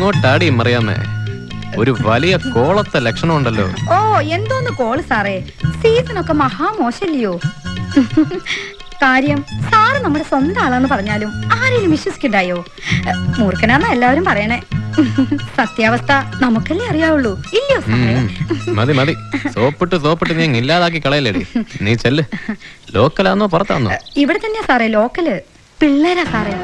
എങ്ങോട്ടാടി മറിയാമേ ഒരു വലിയ കോളത്തെ ലക്ഷണം ഉണ്ടല്ലോ ഓ എന്തോന്ന് കോൾ സാറേ? സീസൺ ഒക്കെ മഹാമോശല്ലയോ കാര്യം സാറ് നമ്മുടെ സ്വന്തം ആളാന്ന് പറഞ്ഞാലും ആരെയും വിശ്വസിക്കണ്ടായോ? മൂർഖനാന്ന എല്ലാവരും പറയണേ. സത്യാവസ്ഥ നമുക്കല്ലേ അറിയാവുള്ളൂ. ഇല്ലയോ. മതി മതി. സോപ്പിട്ട് സോപ്പിട്ട് നീ ഇല്ലാതാക്കി കളയല്ലേടി. നീ ചെല്ല്. ലോക്കലാന്നോ പുറത്താന്നോ? ഇവിടെ തന്നെയാ സാറേ ലോക്കൽ. പിള്ളേരാ സാറേ.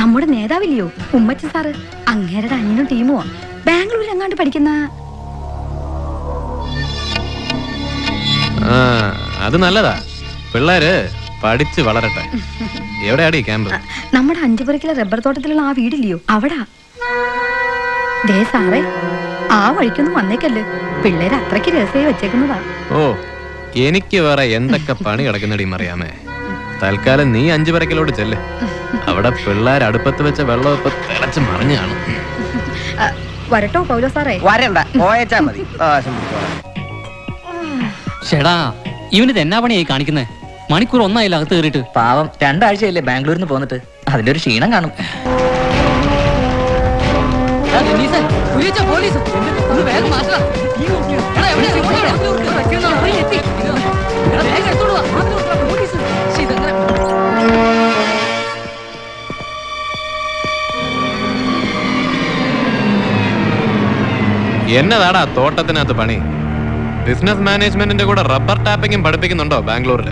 നമ്മുടെ നേതാവില്ലയോ? ഉമ്മച്ചി സാറ് അങ്ങേരുടെ അനിയനും ടീമോ ബാംഗ്ലൂരിൽ എങ്ങാണ്ട് പഠിക്കുന്ന അത് നല്ലതാ. പിള്ളേര് പഠിച്ചു വളരട്ടെ. എവിടെയാടി ക്യാമ്പ്? നമ്മുടെ അഞ്ചുപുരക്കിലെ റബ്ബർ തോട്ടത്തിലുള്ള ആ വീടില്ലയോ? അവിടാ. ദേ സാറേ ആ വഴിക്കൊന്നും വന്നേക്കല്ലേ. പിള്ളേര് അത്രയ്ക്ക് രസമായി വെച്ചേക്കുന്നതാ. ഓ എനിക്ക് വേറെ എന്തൊക്കെ പണി കിടക്കുന്നടിയും മറിയാമേ? തൽക്കാലം നീ അഞ്ചു പരക്കിലോട്ട് ചെല്ലേ. അവിടെ പിള്ളേർ അടുപ്പത്ത് വെച്ച വെള്ളം ഇപ്പൊ തിളച്ച് മറിഞ്ഞാണ് വരട്ടോ പൗലോ സാറേ? വരണ്ട പോയച്ചാ മതി. ആവശ്യം പിടിച്ചോളാം. ഷെടാ ഇവനിത് എന്നാ പണിയായി കാണിക്കുന്നേ? മണിക്കൂർ ഒന്നായില്ല അകത്ത് കയറിയിട്ട്? പാവം രണ്ടാഴ്ചയല്ലേ ബാംഗ്ലൂരിൽ നിന്ന് പോന്നിട്ട്. അതിന്റെ ഒരു ക്ഷീണം കാണും. എന്നതാടാ തോട്ടത്തിനകത്ത് പണി? ബിസിനസ് മാനേജ്മെന്റിന്റെ കൂടെ റബ്ബർ ടാപ്പിങ്ങും പഠിപ്പിക്കുന്നുണ്ടോ ബാംഗ്ലൂരിൽ?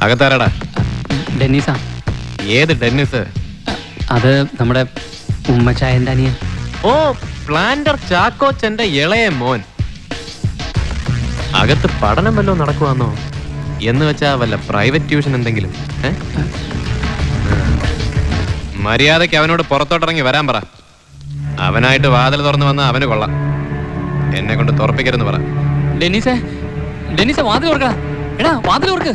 അകത്താരടാ? ഡെന്നീസാ. ഏത് ഡെന്നിസ്? അത് നമ്മുടെ ഉമ്മച്ചായന്റെ അനിയൻ. ഓ പ്ലാന്റർ ചാക്കോച്ചന്റെ ഇളയ മോൻ. അകത്ത് പഠനം വല്ലതും നടക്കുവാന്നോ? എന്ന് വെച്ചാ വല്ല പ്രൈവറ്റ് ട്യൂഷൻ എന്തെങ്കിലും ഏ? മര്യാദയ്ക്ക് അവനോട് പുറത്തോട്ടിറങ്ങി വരാൻ പറ. അവനായിട്ട് വാതിൽ തുറന്നു വന്ന അവന് കൊള്ളാം. എന്നെ കൊണ്ട് തുറപ്പിക്കരുന്ന് പറ. ഡെന്നീസേ ഡെന്നീസേ വാതിൽ എടാ വാതിൽ ഓർക്ക്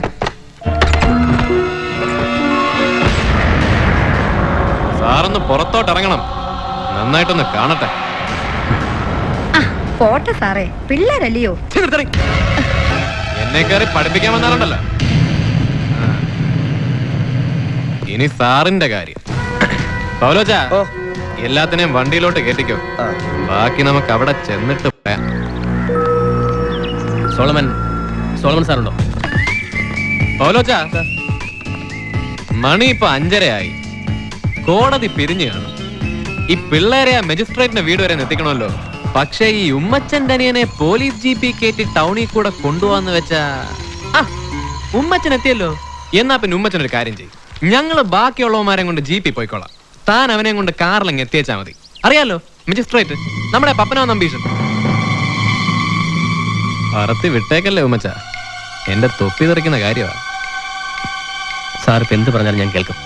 സാറൊന്ന് പുറത്തോട്ടിറങ്ങണം. നന്നായിട്ടൊന്ന് കാണട്ടെ. ആ പോട്ടെ സാറേ. പിള്ളേരല്ലയോ. എന്നെ കയറി പഠിപ്പിക്കാൻ വന്നാലുണ്ടല്ലോ. ഇനി സാറിന്റെ കാര്യം. പൗലോച്ചാ ഓ. എല്ലാത്തിനെയും വണ്ടിയിലോട്ട് കേട്ടിക്കോ ആ. ബാക്കി നമുക്ക് അവിടെ ചെന്നിട്ട് പറയാം സോളമൻ സോളമൻ സാറുണ്ടോ? പൗലോച്ച മണി ഇപ്പൊ അഞ്ചരയായി. കോടതി പിരിഞ്ഞു കാണും. ഈ പിള്ളേരെ ആ മജിസ്ട്രേറ്റിന്റെ വീട് വരെ എത്തിക്കണമല്ലോ പക്ഷേ ഈ ഉമ്മച്ചൻ അനിയനെ പോലീസ് ജീപ്പി കയറ്റി ടൗണിൽ കൂടെ കൊണ്ടുപോവാന്ന് വെച്ചാ ആ ഉമ്മച്ചൻ എത്തിയല്ലോ. എന്നാ പിന്നെ ഉമ്മച്ചൻ ഒരു കാര്യം ചെയ്യും. ഞങ്ങൾ ബാക്കിയുള്ളവന്മാരെ കൊണ്ട് ജീപ്പിൽ പോയിക്കോളാം. താൻ അവനെ കൊണ്ട് കാറിലങ്ങ് എത്തിയേച്ചാ മതി. അറിയാലോ മജിസ്ട്രേറ്റ് നമ്മുടെ പപ്പനോ നമ്പീഷൻ പറത്തി വിട്ടേക്കല്ലേ ഉമ്മച്ച? എന്റെ തൊപ്പി തെറിക്കുന്ന കാര്യമാണ് സാർ ഇപ്പൊ എന്ത് പറഞ്ഞാലും ഞാൻ കേൾക്കും.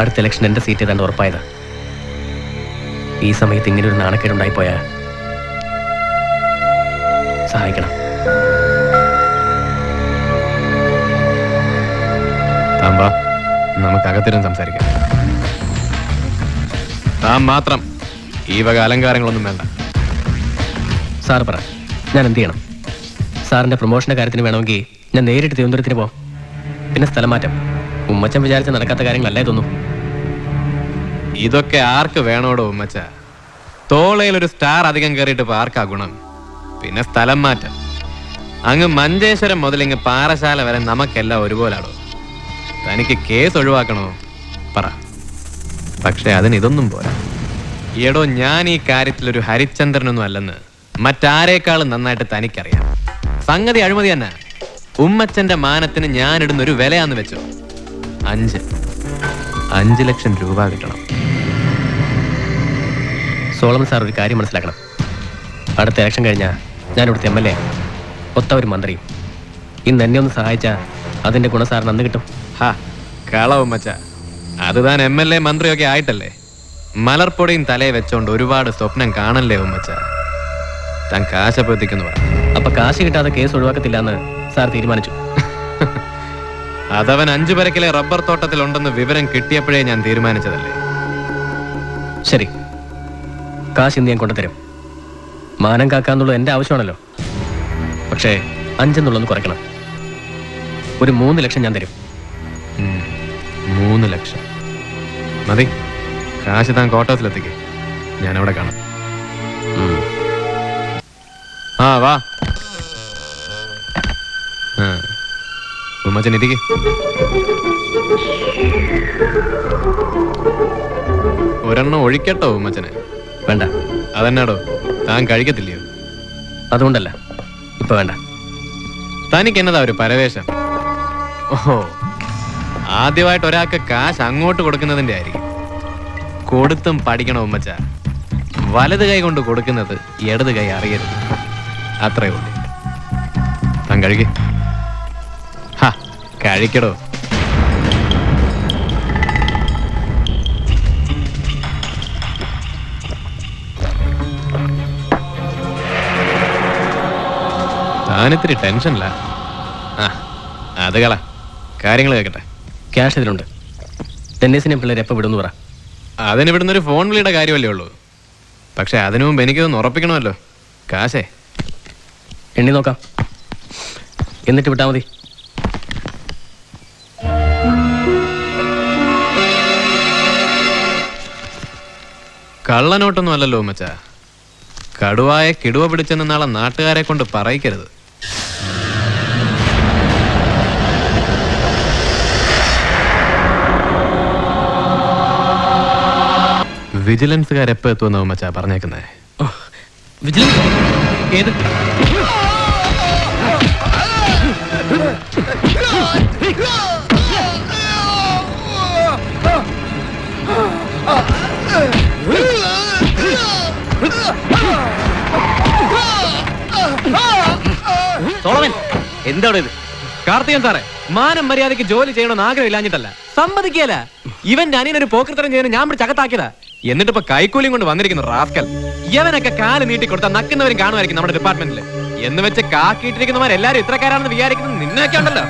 അടുത്ത ഇലക്ഷൻ എന്റെ സീറ്റ് ഏതാണ്ട് ഉറപ്പായതാ. ഈ സമയത്ത് ഇങ്ങനെ ഒരു നാണക്കേടുണ്ടായിപ്പോയ സഹായിക്കണം. നമുക്ക് അകത്തിരുന്ന് സംസാരിക്കാം. താൻ മാത്രം ഈ വക അലങ്കാരങ്ങളൊന്നും വേണ്ട. സാർ പറ ഞാൻ എന്ത് ചെയ്യണം? സാറിന്റെ പ്രൊമോഷന്റെ കാര്യത്തിന് വേണമെങ്കിൽ ഞാൻ നേരിട്ട് തിരുവനന്തപുരത്തിന് പോവാം. പിന്നെ സ്ഥലം മാറ്റം. ഉമ്മച്ചൻ വിചാരിച്ച നടക്കാത്ത കാര്യങ്ങളല്ലേ ഇതൊന്നും? ഇതൊക്കെ ആർക്ക് വേണോടോ ഉമ്മച്ച? തോളയിൽ ഒരു സ്റ്റാർ അധികം കയറിയിട്ട് ഇപ്പൊ ആർക്കാ ഗുണം? പിന്നെ സ്ഥലം മാറ്റം. അങ്ങ് മഞ്ചേശ്വരം മുതൽ ഇങ്ങ് പാറശാല വരെ നമുക്കെല്ലാം ഒരുപോലാണോ തനിക്ക് കേസ് ഒഴിവാക്കണോ? പറ. പക്ഷെ അതിന് ഇതൊന്നും പോരാ. എടോ ഞാൻ ഈ കാര്യത്തിൽ ഒരു ഹരിചന്ദ്രനൊന്നും അല്ലെന്ന് മറ്റാരേക്കാളും നന്നായിട്ട് തനിക്കറിയാം. സംഗതി അഴിമതി തന്നെ. ഉമ്മച്ചന്റെ മാനത്തിന് ഇടുന്ന ഒരു വിലയാന്ന് വെച്ചോ. അഞ്ച്. അഞ്ച് ലക്ഷം രൂപ കിട്ടണം. സോളമൻ സാർ ഒരു കാര്യം മനസ്സിലാക്കണം. അടുത്ത ഇലക്ഷൻ കഴിഞ്ഞാൽ ഞാൻ ഇവിടുത്തെ എം എൽ എ ഒത്ത ഒരു മന്ത്രിയും. ഇന്ന് എന്നെ ഒന്ന് സഹായിച്ചാൽ അതിന്റെ ഗുണം സാറിന് അന്ന് കിട്ടും. ഹാ കളവും മച്ച അത് താൻ എം എൽ എ മന്ത്രിയൊക്കെ ആയിട്ടല്ലേ? മലർപ്പൊടിയും തലയെ വെച്ചോണ്ട് ഒരുപാട് സ്വപ്നം കാണല്ലേ ഉമ്മച്ച? താൻ കാശപ്പ് എത്തിക്കുന്നു പറ. അപ്പൊ കാശ് കിട്ടാതെ കേസ് ഒഴിവാക്കത്തില്ല എന്ന് സാർ തീരുമാനിച്ചു. അതവൻ അഞ്ചു പരക്കിലെ റബ്ബർ തോട്ടത്തിൽ ഉണ്ടെന്ന് വിവരം കിട്ടിയപ്പോഴേ ഞാൻ തീരുമാനിച്ചതല്ലേ? ശരി. കാശ് ഇന്ന് ഞാൻ കൊണ്ടുതരും. മാനം കാക്കാന്നുള്ളത് എന്റെ ആവശ്യമാണല്ലോ. പക്ഷേ അഞ്ചെന്നുള്ളൊന്ന് കുറയ്ക്കണം. ഒരു മൂന്ന് ലക്ഷം ഞാൻ തരും. മൂന്ന് ലക്ഷം. മതി. കാശ് താൻ കോട്ടത്തിലെത്തിക്കേ ഞാനവിടെ കാണാം. ആ വാ. ആ. ഉമ്മച്ചൻ ഇരിക്കേ. ഒരെണ്ണം ഒഴിക്കട്ടോ ഉമ്മച്ചനെ. വേണ്ട. അതെന്നാടോ? താൻ കഴിക്കത്തില്ലയോ? അതുകൊണ്ടല്ല. ഇപ്പൊ വേണ്ട. തനിക്ക് എന്നതാ ഒരു പരവേശം? ഓഹോ. ആദ്യമായിട്ട് ഒരാൾക്ക് കാശ് അങ്ങോട്ട് കൊടുക്കുന്നതിന്റെ ആയിരിക്കും. കൊടുത്തും പഠിക്കണം ഉമ്മച്ച. വലത് കൈ കൊണ്ട് കൊടുക്കുന്നത് ഇടത് കൈ അറിയരുത്. അത്രേ ഉള്ളൂ. താൻ കഴിക്ക് കഴിക്കടോ താനിത്തിരി ടെൻഷനില്ല ആ അത് കള. കാര്യങ്ങൾ കേൾക്കട്ടെ ക്യാഷ് ഇതിലുണ്ട്. ടെന്നീസിനെ പിള്ളേർ എപ്പോൾ വിടുന്നു പറ. അതിന് ഇവിടുന്ന് ഒരു ഫോൺ വിളിയുടെ കാര്യമല്ലേ ഉള്ളൂ. പക്ഷേ അതിനു മുമ്പ് എനിക്കൊന്ന് ഉറപ്പിക്കണമല്ലോ. കാശേ. എണ്ണി നോക്കാം. എന്നിട്ട് വിട്ടാൽ മതി. കള്ളനോട്ടൊന്നും അല്ലല്ലോ മച്ച കടുവായ കിടുവ പിടിച്ചെന്ന് നാളെ നാട്ടുകാരെ കൊണ്ട് പറയിക്കരുത്. വിജിലൻസുകാരെപ്പോ എത്തുമെന്നോ മച്ചാ പറഞ്ഞേക്കുന്നേ? വിജിലൻസ്? ഏത്? സോളമൻ എന്താ ഇത്? കാർത്തികൻ സാറേ മാനം മര്യാദയ്ക്ക് ജോലി ചെയ്യണമെന്ന് ആഗ്രഹം ഇല്ലാഞ്ഞിട്ടല്ല സമ്മതിക്കല ഇവന്റെ അനിയനൊരു പോക്കൃത്തരം ചെയ്യുന്നത് ഞാൻ പിടിച്ച് അകത്താക്കിയതാ എന്നിട്ട് ഇപ്പൊ കൈക്കൂലിയും കൊണ്ട് വന്നിരിക്കുന്ന റാസ്കൽ. ഇവനൊക്കെ കാൽ നീട്ടി കൊടുത്താൽ നക്കുന്നവരും കാണുമായിരിക്കും നമ്മുടെ ഡിപ്പാർട്ട്മെന്റിൽ എന്ന് വെച്ച് കാക്കിയിട്ടിരിക്കുന്നവരെല്ലാരും ഇത്രക്കാരാണെന്ന് വിചാരിക്കുന്നത് നിന്നൊക്കെ ഉണ്ടല്ലോ.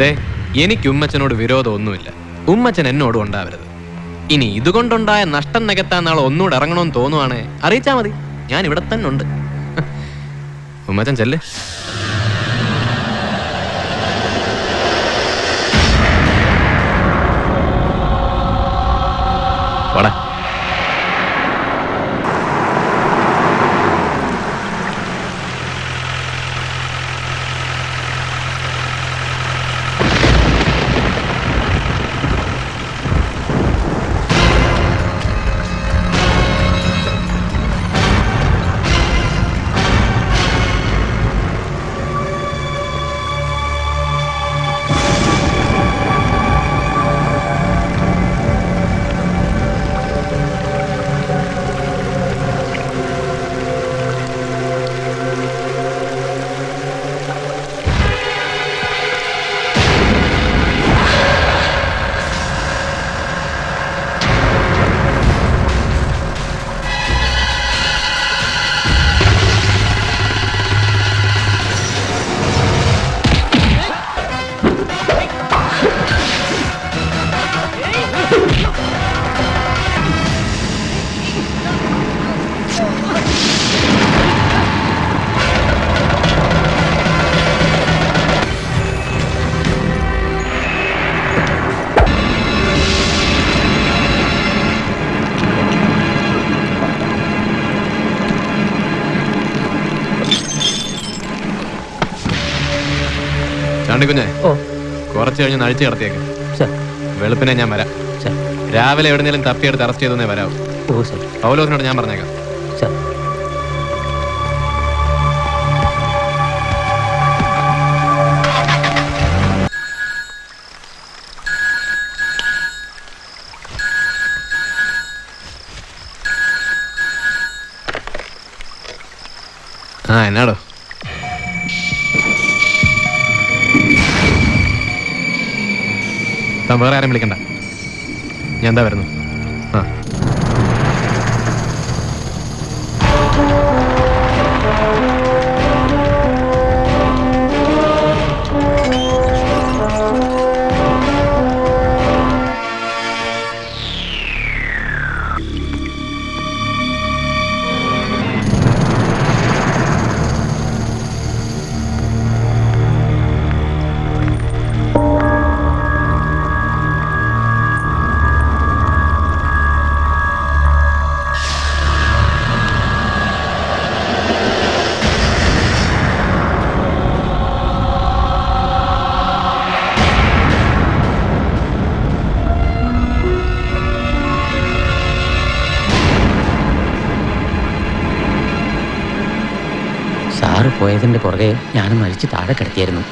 ദേ എനിക്ക് ഉമ്മച്ചനോട് വിരോധമൊന്നുമില്ല. ഉമ്മച്ചൻ എന്നോടും ഉണ്ടാവരുത്. ഇനി ഇതുകൊണ്ടുണ്ടായ നഷ്ടം നികത്താൻ നാളെ ഒന്നുകൂടെ ഇറങ്ങണമെന്ന് തോന്നുവാണേ അറിയിച്ചാ മതി. ഞാൻ ഇവിടെ തന്നെ ഉണ്ട്. ഉമ്മച്ചൻ ചെല്ല്. ചാണ്ടിക്കുഞ്ഞെ ഓ. കുറച്ച് കഴിഞ്ഞ് നഴിച്ച് കിടത്തിയേക്ക്. സർ. വെളുപ്പിനെ ഞാൻ വരാം. സർ. രാവിലെ എവിടെന്നെങ്കിലും തപ്പിയെടുത്ത് അറസ്റ്റ് ചെയ്തെന്നേ വരാവും. ഓ സർ. പൗലോസിനോട് ഞാൻ പറഞ്ഞേക്കാം. സർ. ആ എന്നാടോ? വേറെ ആരും വിളിക്കണ്ട. ഞാൻ എന്താ വരുന്നു സാറ് പോയതിന്റെ പുറകെ ഞാനും മരിച്ച് താഴെ കിടത്തിയായിരുന്നു.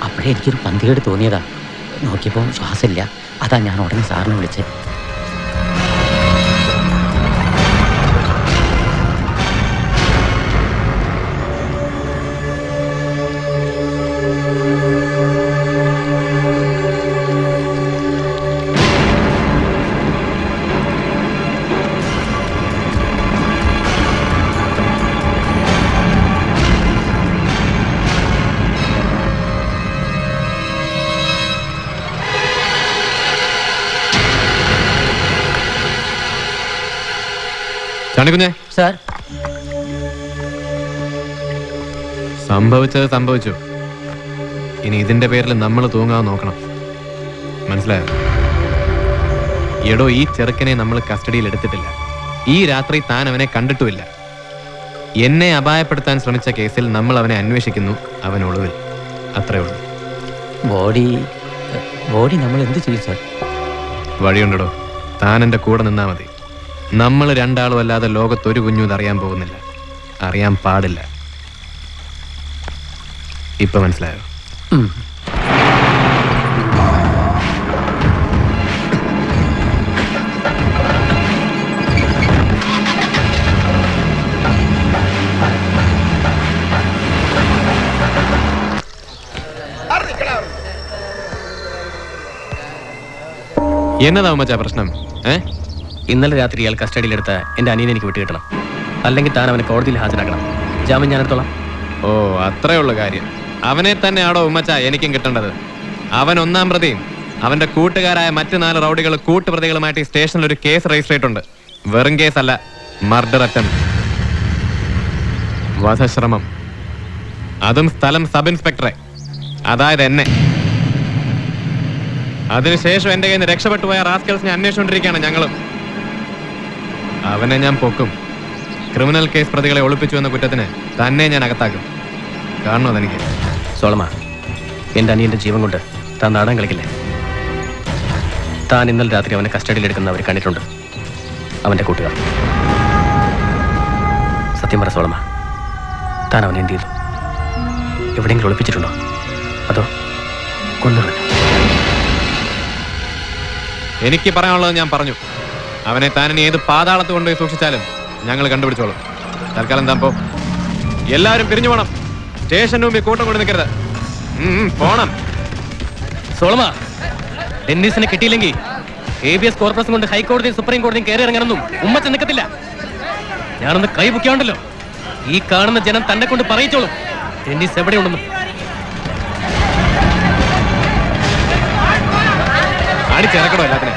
അപ്പോഴേ എനിക്കൊരു പന്തികേട് തോന്നിയതാ. നോക്കിയപ്പോൾ ശ്വാസമില്ല. അതാ ഞാൻ ഉടനെ സാറിനെ വിളിച്ചത് ചണിക്കുഞ്ഞെ സാർ. സംഭവിച്ചത് സംഭവിച്ചു. ഇനി ഇതിന്റെ പേരിൽ നമ്മൾ തൂങ്ങാൻ നോക്കണം. മനസ്സിലായോ? എടോ ഈ ചെറുക്കനെ നമ്മൾ കസ്റ്റഡിയിൽ എടുത്തിട്ടില്ല. ഈ രാത്രി താൻ അവനെ കണ്ടിട്ടുമില്ല. എന്നെ അപായപ്പെടുത്താൻ ശ്രമിച്ച കേസിൽ നമ്മൾ അവനെ അന്വേഷിക്കുന്നു അവൻ ഒളിവിൽ. അത്രേ ഉള്ളൂ. ബോഡി ബോഡി നമ്മൾ എന്ത് ചെയ്യും സാർ? വഴിയുണ്ടോ താൻ എന്റെ കൂടെ നിന്നാ മതി. നമ്മൾ രണ്ടാളും അല്ലാതെ ലോകത്തൊരു കുഞ്ഞും കുഞ്ഞു അറിയാൻ പോകുന്നില്ല. അറിയാൻ പാടില്ല. ഇപ്പൊ മനസ്സിലായോ. എന്നതാ മച്ചാ പ്രശ്നം? ഏ? ഇന്നലെ രാത്രി ഇയാൾ കസ്റ്റഡിയിലെടുത്ത എന്റെ അനിയനെ എനിക്ക് വിട്ടുകിട്ടണം. അല്ലെങ്കിൽ താൻ അവനെ കോടതിയിൽ ഹാജരാക്കണം. ജാമ്യം ഞാൻ എടുത്തോളാം. ഓ അത്രേ കാര്യം. അവനെ തന്നെ ആടോ ഉമ്മച്ച എനിക്കും കിട്ടേണ്ടത്? അവൻ ഒന്നാം പ്രതിയും. അവന്റെ കൂട്ടുകാരായ മറ്റു നാല് റൗഡികൾ കൂട്ടുപ്രതികളുമായിട്ട് ഈ സ്റ്റേഷനിൽ ഒരു കേസ് രജിസ്റ്റർ ചെയ്തിട്ടുണ്ട്. വെറും കേസല്ല മർഡർ അറ്റംപ്റ്റ്. വധശ്രമം. അതും സ്ഥലം സബ് ഇൻസ്പെക്ടറെ അതായത് എന്നെ. അതിനുശേഷം എന്റെ കയ്യിൽ നിന്ന് രക്ഷപ്പെട്ടു പോയ റാസ്കൽസിനെ അന്വേഷിച്ചുകൊണ്ടിരിക്കുകയാണ് ഞങ്ങളും. അവനെ ഞാൻ പൊക്കും. ക്രിമിനൽ കേസ് പ്രതികളെ ഒളിപ്പിച്ചു എന്ന കുറ്റത്തിന് തന്നെ ഞാൻ അകത്താക്കും. കാണണോ അതെനിക്ക്? സോളമ എന്റെ അനിയന്റെ ജീവൻ കൊണ്ട് താൻ നാടൻ കളിക്കില്ലേ? താൻ ഇന്നലെ രാത്രി അവനെ കസ്റ്റഡിയിലെടുക്കുന്ന അവർ കണ്ടിട്ടുണ്ട്. അവന്റെ കൂട്ടുകാർ. സത്യം പറ സോളമ താൻ അവനെ എന്ത് ചെയ്തു? എവിടെയെങ്കിലും ഒളിപ്പിച്ചിട്ടുണ്ടോ? അതോ കൊന്നു എനിക്ക് പറയാനുള്ളത് ഞാൻ പറഞ്ഞു. അവനെ താൻ ഇനി ഏത് പാതാളത്ത് കൊണ്ടുപോയി സൂക്ഷിച്ചാലും ഞങ്ങൾ കണ്ടുപിടിച്ചോളും. തൽക്കാലം താൻ എല്ലാവരും പിരിഞ്ഞു പോണം. സ്റ്റേഷന് മുമ്പിൽ കൂട്ടം കൊണ്ട് നിൽക്കരുത്. പോണം. സോളമ ഡെന്നീസിനെ കിട്ടിയില്ലെങ്കിൽ എ ബി എസ് കോർപ്പറേഷൻ കൊണ്ട് ഹൈക്കോടതിയും സുപ്രീം കോടതിയും കയറി ഇറങ്ങണമെന്നും ഉമ്മച്ച നിൽക്കത്തില്ല. ഞാനൊന്ന് കൈ പൊക്കിയാണ്ടല്ലോ. ഈ കാണുന്ന ജനം തന്നെ കൊണ്ട് പറയിച്ചോളും. ഡെന്നീസ് ആടി അടിച്ചിറക്കണോ എല്ലാത്തിനെ